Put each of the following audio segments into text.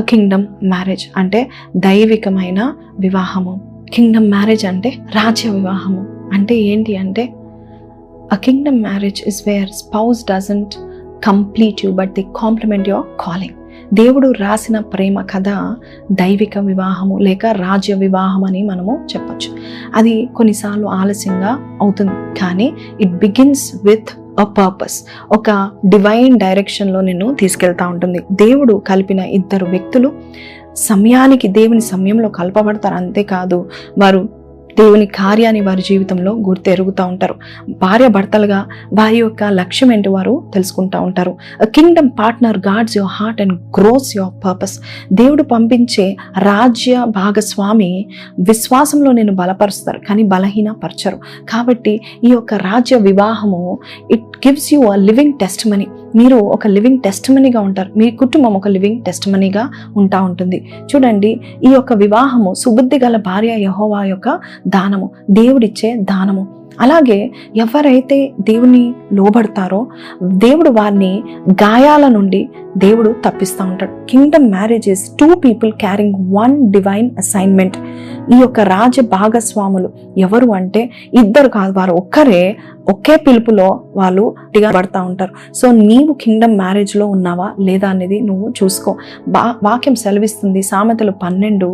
Kingdom marriage అంటే దైవికమైన వివాహము. కింగ్డమ్ మ్యారేజ్ అంటే రాజ్య వివాహము. అంటే ఏంటి అంటే a kingdom marriage is where spouse doesn't complete you but the complement your calling దేవుడు రాసిన ప్రేమ కథ దైవిక వివాహము లేక రాజ్య వివాహం అని మనము చెప్పచ్చు. అది కొన్నిసార్లు ఆలస్యంగా అవుతుంది కానీ it begins with a purpose ఒక డివైన్ డైరెక్షన్లో నిన్ను తీసుకెళ్తా ఉంటుంది. దేవుడు కలిపిన ఇద్దరు వ్యక్తులు సమయానికి దేవుని సమయంలో కలపబడతారు. అంతేకాదు వారు దేవుని కార్యాన్ని వారి జీవితంలో గుర్తెరుగుతూ ఉంటారు. భార్య భర్తలుగా వారి యొక్క లక్ష్యం ఏంటి వారు తెలుసుకుంటూ ఉంటారు. Kingdom partner guards your heart and grows your purpose దేవుడు పంపించే రాజ్య భాగస్వామి విశ్వాసంలో నేను బలపరుస్తారు కానీ బలహీనపరచరు. కాబట్టి ఈ యొక్క రాజ్య వివాహము it gives you a living testimony మీరు ఒక లివింగ్ టెస్ట్ మనీగా ఉంటారు. మీ కుటుంబం ఒక లివింగ్ టెస్ట్ మనీగా ఉంటా ఉంటుంది. చూడండి ఈ యొక్క వివాహము సుబుద్ధి గల భార్య యహోవా యొక్క దానము దేవుడిచ్చే దానము. అలాగే ఎవరైతే దేవుని లోబడతారో దేవుడు వారిని గాయాల నుండి దేవుడు తప్పిస్తూ ఉంటాడు. Kingdom marriages two people carrying one divine assignment ఈ యొక్క రాజ భాగస్వాములు ఎవరు అంటే ఇద్దరు కాదు వారు ఒక్కరే ఒకే పిలుపులో వాళ్ళు పడతా ఉంటారు. సో నీవు కింగ్డమ్ మ్యారేజ్లో ఉన్నావా లేదా అనేది నువ్వు చూసుకో. బా వాక్యం సెలవిస్తుంది సామెతలు పన్నెండు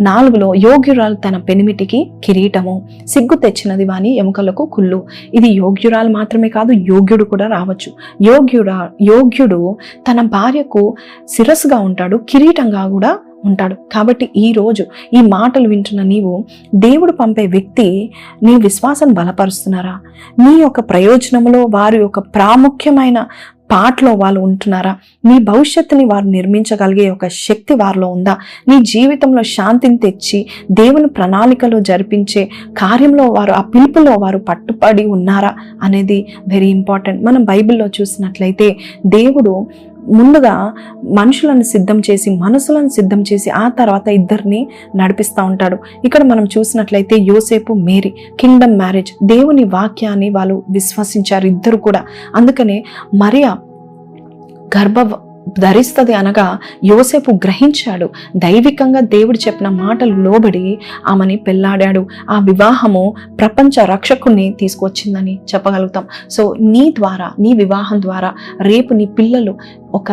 నాలుగులో యోగ్యురాలు తన పెనిమిటికి కిరీటము సిగ్గు తెచ్చినది వాని ఎముకలకు కుళ్ళు. ఇది యోగ్యురాలు మాత్రమే కాదు యోగ్యుడు కూడా రావచ్చు. యోగ్యుడా యోగ్యుడు తన భార్యకు శిరస్సుగా ఉంటాడు కిరీటంగా కూడా ఉంటాడు. కాబట్టి ఈ రోజు ఈ మాటలు వింటున్న నీవు దేవుడు పంపే వ్యక్తి నీ విశ్వాసం బలపరుస్తున్నారా? నీ యొక్క ప్రయోజనంలో వారి యొక్క ప్రాముఖ్యమైన పాటలో వాళ్ళు ఉంటున్నారా? నీ భవిష్యత్తుని వారు నిర్మించగలిగే ఒక శక్తి వారిలో ఉందా? నీ జీవితంలో శాంతిని తెచ్చి దేవుని ప్రణాళికలో జరిపించే కార్యంలో వారు ఆ పిలుపులో వారు పట్టుపడి ఉన్నారా? అనేది వెరీ ఇంపార్టెంట్ మనం బైబిల్లో చూసినట్లయితే దేవుడు ముందుగా మనుషులను సిద్ధం చేసి మనసులను సిద్ధం చేసి ఆ తర్వాత ఇద్దరిని నడిపిస్తూ ఉంటాడు. ఇక్కడ మనం చూసినట్లయితే యోసేపు మేరీ కింగ్డమ్ మ్యారేజ్ దేవుని వాక్యాన్ని వాళ్ళు విశ్వసించారు ఇద్దరు కూడా. అందుకనే మరియా గర్భ ధరిస్తుంది అనగా యోసేపు గ్రహించాడు. దైవికంగా దేవుడు చెప్పిన మాటలు లోబడి ఆమెని పెళ్ళాడాడు ఆ వివాహము ప్రపంచ రక్షకుణ్ణి తీసుకొచ్చిందని చెప్పగలుగుతాం. సో నీ ద్వారా నీ వివాహం ద్వారా రేపు నీ పిల్లలు ఒక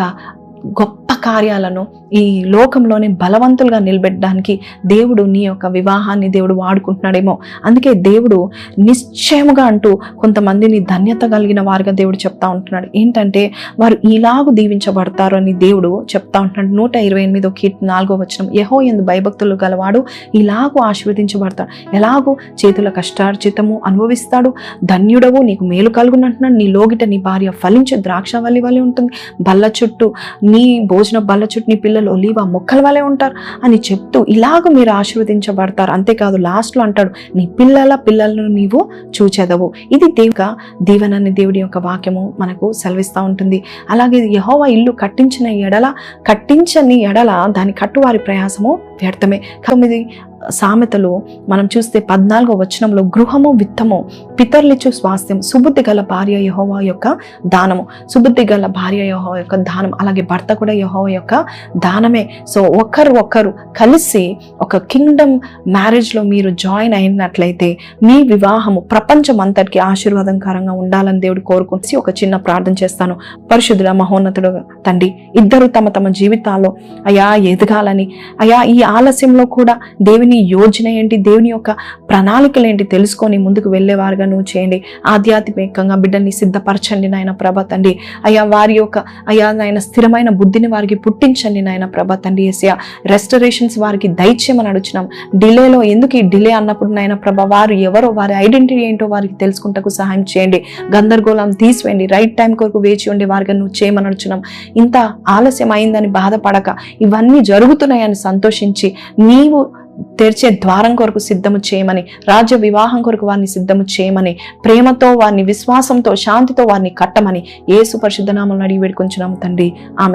గొప్ప కార్యాలను ఈ లోకంలోనే బలవంతులుగా నిలబెట్టడానికి దేవుడు నీ యొక్క వివాహాన్ని దేవుడు వాడుకుంటున్నాడేమో. అందుకే దేవుడు నిశ్చయముగా అంటూ కొంతమందిని ధన్యత కలిగిన వారుగా దేవుడు చెప్తా ఉంటున్నాడు. ఏంటంటే వారు ఇలాగు దీవించబడతారు అని దేవుడు చెప్తా ఉంటున్నాడు. నూట ఇరవై ఎనిమిదో కీర్తి నాలుగో వచ్చిన యహో ఎందు భయభక్తులు గలవాడు ఇలాగూ ఆశీర్వదించబడతాడు. ఎలాగూ? చేతుల కష్టార్జితము అనుభవిస్తాడు. ధన్యుడవు నీకు మేలు కలుగునంటున్నాడు. నీ లోగిట నీ భార్య ఫలించే ద్రాక్ష వల్లి వల్లి ఉంటుంది. బల్ల చుట్టూ నీ భోజన బల్ల చుట్టూ నీ పిల్లలు ఒలీవ మొక్కల వలె ఉంటారు అని చెప్తూ ఇలాగ మీరు ఆశీర్వదించబడతారు. అంతేకాదు లాస్ట్లో అంటాడు నీ పిల్లల పిల్లలను నీవు చూచెదవు. ఇది దేవుక దీవెనని దేవుడి యొక్క వాక్యము మనకు సెలవిస్తూ ఉంటుంది. అలాగే యహోవా ఇల్లు కట్టించిన ఎడల కట్టించని ఎడల దాని కట్టువారి ప్రయాసము వ్యర్థమే తొమ్మిది సామెతలు మనం చూస్తే పద్నాలుగో వచనంలో గృహము విత్తము పితర్లిచ్చు స్వాస్థ్యం సుబుద్ధి గల భార్య యహోవా యొక్క దానము. సుబుద్ధి గల భార్య యహోవా యొక్క దానం అలాగే భర్త కూడా యహోవా యొక్క దానమే. సో ఒకరు ఒకరు కలిసి ఒక కింగ్డమ్ మ్యారేజ్లో మీరు జాయిన్ అయినట్లయితే మీ వివాహము ప్రపంచం అంతటికి ఆశీర్వాదకరంగా ఉండాలని దేవుడు కోరుకుంటే ఒక చిన్న ప్రార్థన చేస్తాను. పరిశుద్ధుల మహోన్నతుడు తండ్రి ఇద్దరు తమ తమ జీవితాల్లో అయా ఎదగాలని అయా ఈ ఆలస్యంలో కూడా దేవుని యోజన ఏంటి? దేవుని యొక్క ప్రణాళికలు ఏంటి? తెలుసుకొని ముందుకు వెళ్ళేవారుగా నువ్వు చేయండి. ఆధ్యాత్మికంగా బిడ్డల్ని సిద్ధపరచండి నాయన ప్రభ తండ్రి. అయ్యా వారి యొక్క అయ్యా నాయన స్థిరమైన బుద్ధిని వారికి పుట్టించండి నాయన ప్రభ తండ్రి. ఏసయా రెస్టరేషన్స్ వారికి దయచేయమని అడుగుతున్నాం డిలేలో ఎందుకు ఈ డిలే అన్నప్పుడు నాయన ప్రభ వారు ఎవరో వారి ఐడెంటిటీ ఏంటో వారికి తెలుసుకుంటకు సహాయం చేయండి. గందరగోళం తీసివేయండి. రైట్ టైం కొరకు వేచి ఉండి వారిగా నువ్వు చేయమని అడుచున్నాం ఇంత ఆలస్యం అయిందని బాధపడక ఇవన్నీ జరుగుతున్నాయని సంతోషించి నీవు తెరిచే ద్వారం కొరకు సిద్ధము చేయమని రాజ్య వివాహం కొరకు వారిని సిద్ధము చేయమని ప్రేమతో వారిని విశ్వాసంతో శాంతితో వారిని కట్టమని ఏసు సుపరిశుద్ధనామలను అడిగి వేడుకొంచున్నాము తండ్రి. ఆమె